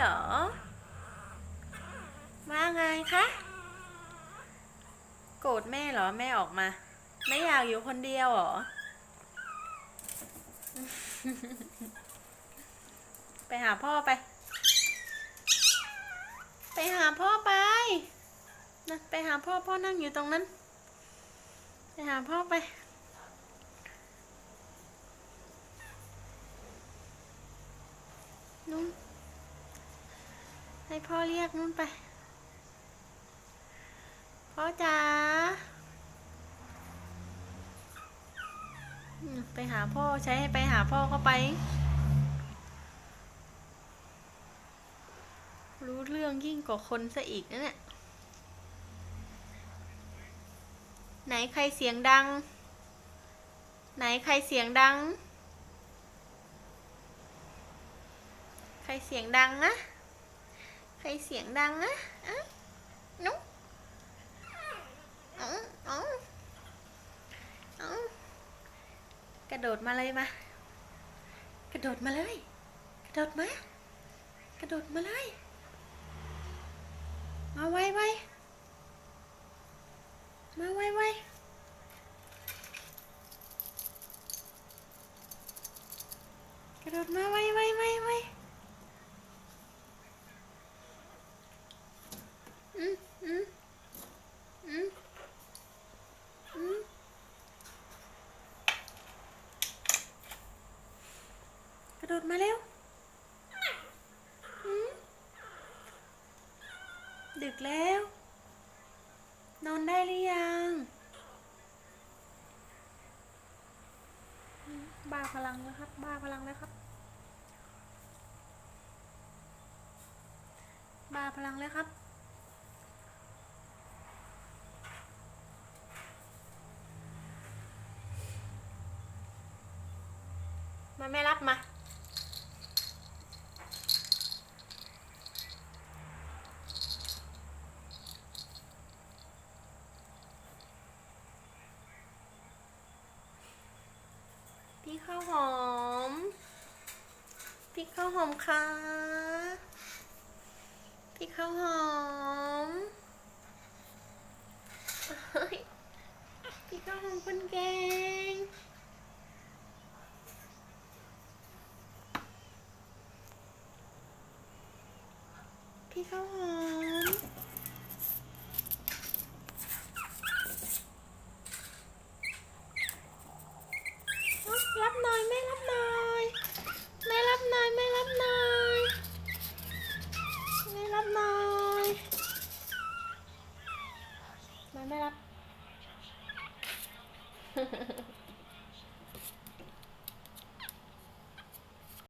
หรอ ว่าไงคะ โกรธแม่เหรอแม่ออกมา ไม่อยากอยู่คนเดียวหรอ ไปหาพ่อไป ไปหาพ่อไปนะไปหาพ่อพ่อนั่งอยู่ตรงนั้น ไปหาพ่อไป นุ่น ให้พ่อเรียกนุ่นไป พ่อจ๋าไปหาพ่อใช้ให้ไปหาพ่อเข้าไป รู้เรื่องยิ่งกว่าคนซะอีกนะเนี่ยไหนใครเสียงดัง ไหนใครเสียงดัง ใครเสียงดังนะ ใครเสียงดังนะอะนุ๊กอ๋ออ๋อกระโดดมาเลยมากระโดดมาเลย กระโดดมากระโดดมาเลย มาไวไวมาไวไวกระโดดมาไวไวไวไวอืมอืมอืมอืมกระ โดดมาเร็วดึกแล้ว นอนได้หรือยังบ้าพลังแล้วครับ บ้าพลังแล้วครับบ้าพลังแล้วครับมาแม่รับมา ข้าวหอม พี่ข้าวหอมคะพี่ข้าวหอม พี่ข้าวหอมคนเก่งพี่ข้าวหอม รับ หน่อยแม่รับหน่อยแม่รับหน่อยแม่รับหน่อยแม่รับหน่อยมาแม่รับ